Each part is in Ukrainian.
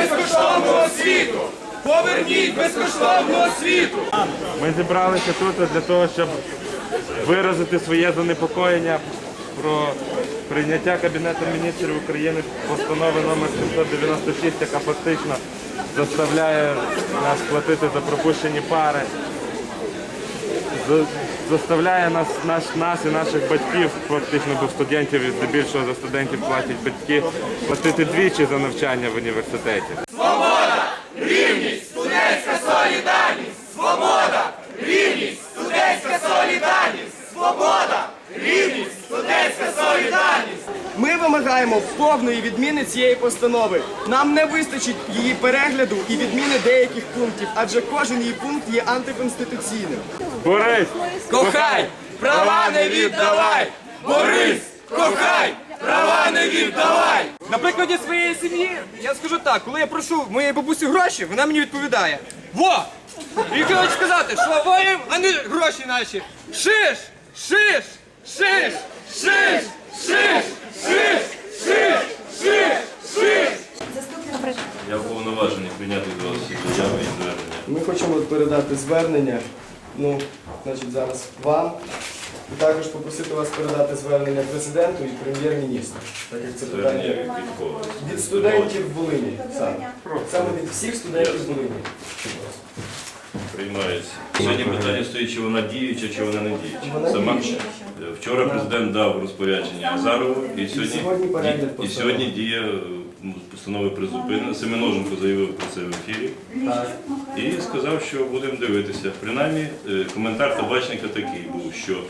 безкоштовну освіту! Поверніть безкоштовну освіту! Ми зібралися тут для того, щоб виразити своє занепокоєння про прийняття Кабінетом міністрів України постанови номер 796, яка фактично заставляє нас платити за пропущені пари. За- Заставляє нас, наш, нас і наших батьків, фактично до студентів і здебільшого за студентів платять батьки, платити двічі за навчання в університеті. Студентська Ми вимагаємо повної відміни цієї постанови. Нам не вистачить її перегляду і відміни деяких пунктів, адже кожен її пункт є антиконституційним. Борис! Кохай! Права не віддавай! Борис! Кохай! Права не віддавай! На прикладі своєї сім'ї я скажу так, коли я прошу моєї бабусі гроші, вона мені відповідає: Во! І хочу сказати, що воїм, а не гроші наші. Шиш! Шиш! Шиш! Шиш! Я уповноважений прийняти до вас заяви і звернення. Ми хочемо передати звернення, ну, значить, зараз вам. І також попросити вас передати звернення президенту і прем'єр-міністру. Так як це Звернення питання від від кого? від студентів Волині. Саме. Саме від всіх студентів Волині. Приймається. Сьогодні питання стоїть, чи вона діюча, чи вона не діюча. Сама вчора президент дав розпорядження Азарову, і сьогодні, і, сьогодні діє постанови призупинення. Семеноженко заявив про це в ефірі і сказав, що будемо дивитися. Принаймні, е, коментар табачника такий був, що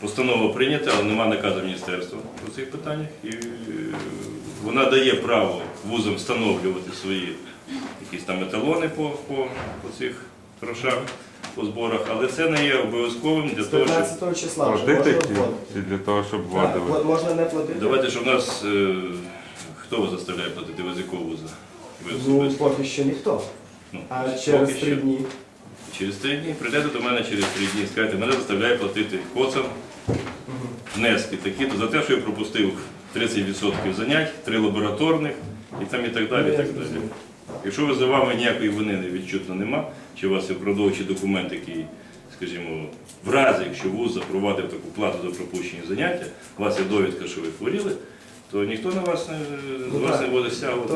постанова прийнята, але нема наказу міністерства по цих питаннях. І е, вона дає право вузам встановлювати свої якісь там еталони по, по, по цих грошах, по зборах, але це не є обов'язковим для того, щоб 15 числа вже можна вводити. ті для того, щоб Так, вводили. от можна не платити. давайте, щоб нас е, хто вас заставляє платити, ви з якого вуза? Ви Ну, особисто. поки що ніхто. Ну, А поки через що. три дні. Через три дні прийдете до мене через три дні, скажете, мене заставляє платити коцам внески такі, то за те, що я пропустив 30% занять, три лабораторних і там і так далі. І так далі. Якщо ви за вами ніякої вини не відчутно нема, чи у вас є продовжі документ, який, скажімо, в разі, якщо вуз запровадив таку плату за пропущені заняття, у вас є довідка, що ви хворіли, то ніхто на вас не, з вас не буде стягувати.